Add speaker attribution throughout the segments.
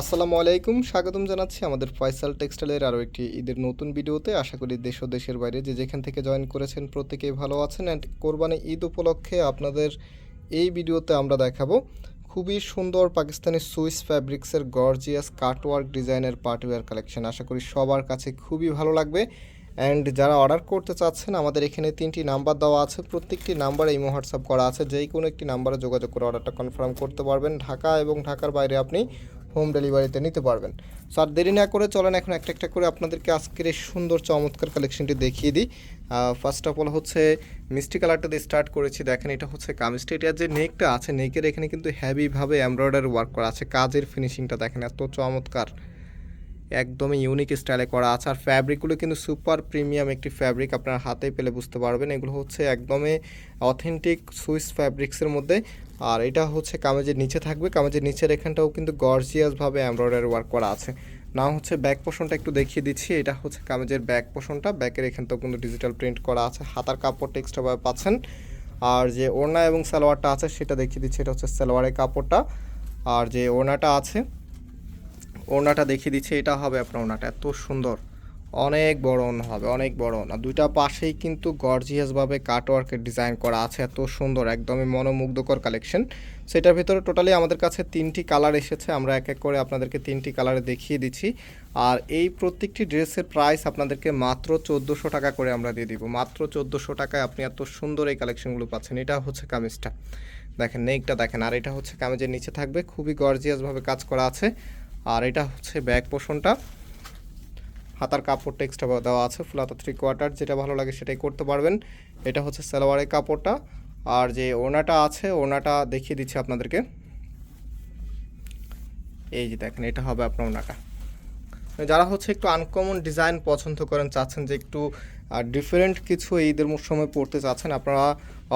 Speaker 1: আসসালামু আলাইকুম, স্বাগতম জানাচ্ছি আমাদের ফয়সাল টেক্সটাইলের আরও একটি ঈদের নতুন ভিডিওতে। আশা করি দেশ ও দেশের বাইরে যে যেখান থেকে জয়েন করেছেন প্রত্যেকেই ভালো আছেন। অ্যান্ড কোরবানি ঈদ উপলক্ষে আপনাদের এই ভিডিওতে আমরা দেখাবো খুবই সুন্দর পাকিস্তানি সুইস ফ্যাব্রিক্সের গর্জিয়াস কাটওয়ার্ক ডিজাইনের পার্টিওয়ার কালেকশন। আশা করি সবার কাছে খুবই ভালো লাগবে। অ্যান্ড যারা অর্ডার করতে চাচ্ছেন, আমাদের এখানে তিনটি নাম্বার দেওয়া আছে। প্রত্যেকটি নাম্বারে ইমো হোয়াটসঅ্যাপ করা আছে। যেই কোনো একটি নাম্বারে যোগাযোগ করে অর্ডারটা কনফার্ম করতে পারবেন। ঢাকা এবং ঢাকার বাইরে আপনি হোম ডেলিভারিতে নিতে পারবেন। সো আর দেরি না করে চলেন, এখন একটা একটা করে আপনাদেরকে আজকের এই সুন্দর চমৎকার কালেকশনটি দেখিয়ে দিই। ফার্স্ট অফ অল হচ্ছে মিষ্টি কালারটা দিয়ে স্টার্ট করেছি। দেখেন এটা হচ্ছে কামিজটা এটার যে নেকটা আছে, নেকের এখানে কিন্তু হ্যাভিভাবে এমব্রয়ডারি ওয়ার্ক করা আছে। কাজের ফিনিশিংটা দেখেন, এত চমৎকার। একদমই ইউনিক স্টাইলে করা আছে। আর ফ্যাব্রিকগুলো কিন্তু সুপার প্রিমিয়াম একটি ফ্যাব্রিক আপনার হাতে পেলে বুঝতে পারবেন। এগুলো হচ্ছে একদমই অথেন্টিক সুইস ফ্যাব্রিক্সের মধ্যে। আর এটা হচ্ছে কামেজের নিচে থাকবে। কামেজের নিচের এখানটাও কিন্তু গর্জিয়াসভাবে এমব্রয়ডারি ওয়ার্ক করা আছে। না হচ্ছে ব্যাক পোষণটা একটু দেখিয়ে দিচ্ছি। এটা হচ্ছে কামেজের ব্যাক পোষণটা ব্যাকের এখানটাও কিন্তু ডিজিটাল প্রিন্ট করা আছে। হাতার কাপড়টা এক্সট্রাভাবে পাচ্ছেন। আর যে ওড়না এবং সালোয়ারটা আছে, সেটা দেখিয়ে দিচ্ছি। এটা হচ্ছে সালোয়ারের কাপড়টা। আর যে ওড়নাটা আছে ওড়নাটা দেখিয়ে দিচ্ছে, এটা হবে আপনার ওড়নাটা। এত সুন্দর। অনেক বড় ওড়না হবে, অনেক বড় ওড়না। দুইটা পাশেই কিন্তু গর্জিয়াসভাবে কাটওয়ার্কের ডিজাইন করা আছে, এত সুন্দর, একদমই মনোমুগ্ধকর কালেকশন সেটার ভিতরে টোটালি আমাদের কাছে তিনটি কালার এসেছে, আমরা এক এক করে আপনাদেরকে তিনটি কালারে দেখিয়ে দিচ্ছি। আর এই প্রত্যেকটি ড্রেসের প্রাইস আপনাদেরকে মাত্র চোদ্দোশো টাকা করে আমরা দিয়ে দিব। মাত্র চোদ্দোশো টাকায় আপনি এত সুন্দর এই কালেকশনগুলো পাচ্ছেন। এটা হচ্ছে কামিজটা। দেখেন, নেকটা দেখেন, আর এটা হচ্ছে কামিজের নিচে থাকবে। খুবই গর্জিয়াসভাবে কাজ করা আছে। আর এটা হচ্ছে ব্যাক পোষণটা। হাতার কাপড় টেক্সটা দেওয়া আছে, ফুল হাতা থ্রি কোয়ার্টার যেটা ভালো লাগে সেটাই করতে পারবেন। এটা হচ্ছে সালোয়ারের কাপড়টা। আর যে ওনাটা আছে ওনাটা দেখিয়ে দিচ্ছি আপনাদেরকে। এই যে দেখেন, এটা হবে আপনার ওনাটা যারা হচ্ছে একটু আনকমন ডিজাইন পছন্দ করেন, চাচ্ছেন যে একটু ডিফারেন্ট কিছু ঈদের সময় পড়তে চাচ্ছেন, আপনারা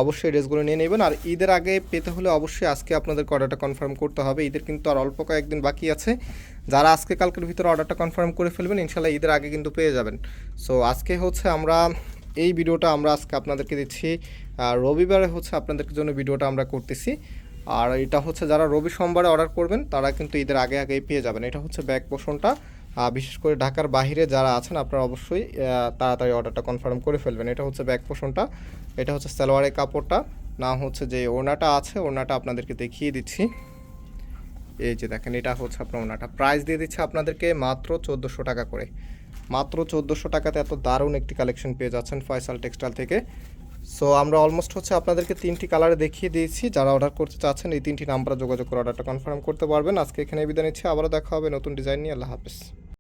Speaker 1: অবশ্যই ড্রেসগুলো নিয়ে নেবেন। আর ঈদের আগে পেতে হলে অবশ্যই আজকে আপনাদের অর্ডারটা কনফার্ম করতে হবে। ঈদের কিন্তু আর অল্প কয়েকদিন বাকি আছে। যারা আজকে কালকের ভিতরে অর্ডারটা কনফার্ম করে ফেলবেন ইনশাল্লাহ ঈদের আগে কিন্তু পেয়ে যাবেন। সো আজকে হচ্ছে আমরা এই ভিডিওটা আমরা আজকে আপনাদেরকে দিচ্ছি আর রবিবারে হচ্ছে আপনাদের জন্য ভিডিওটা আমরা করতেছি। আর এটা হচ্ছে যারা রবি সোমবারে অর্ডার করবেন, তারা কিন্তু ঈদের আগে আগেই পেয়ে যাবেন। এটা হচ্ছে ব্যাক পোষণটা। বিশেষ করে ঢাকার বাইরে যারা আছেন, আপনারা অবশ্যই তাড়াতাড়ি অর্ডারটা কনফার্ম করে ফেলবেন। এটা হচ্ছে ব্যাক পোষণটা এটা হচ্ছে সালোয়ারের কাপড়টা না হচ্ছে যে ওনাটা আছে ওনাটা আপনাদেরকে দেখিয়ে দিচ্ছি। এই যে দেখেন, এটা হচ্ছে আপনার ওনাটা প্রাইস দিয়ে দিচ্ছে আপনাদেরকে মাত্র চোদ্দোশো টাকা করে। মাত্র চোদ্দোশো টাকাতে এত দারুণ একটি কালেকশন পেয়ে যাচ্ছেন ফয়সাল টেক্সটাইল থেকে। সো আমরা অলমোস্ট হচ্ছে আপনাদেরকে তিনটি কালারে দেখিয়ে দিয়েছি। যারা অর্ডার করতে চাচ্ছেন, এই তিনটি নাম্বারে যোগাযোগ করে অর্ডারটা কনফার্ম করতে পারবেন। আজকে এখানে বিদায় নিচ্ছি। আবারও দেখা হবে নতুন ডিজাইন নিয়ে। আল্লাহ হাফিজ।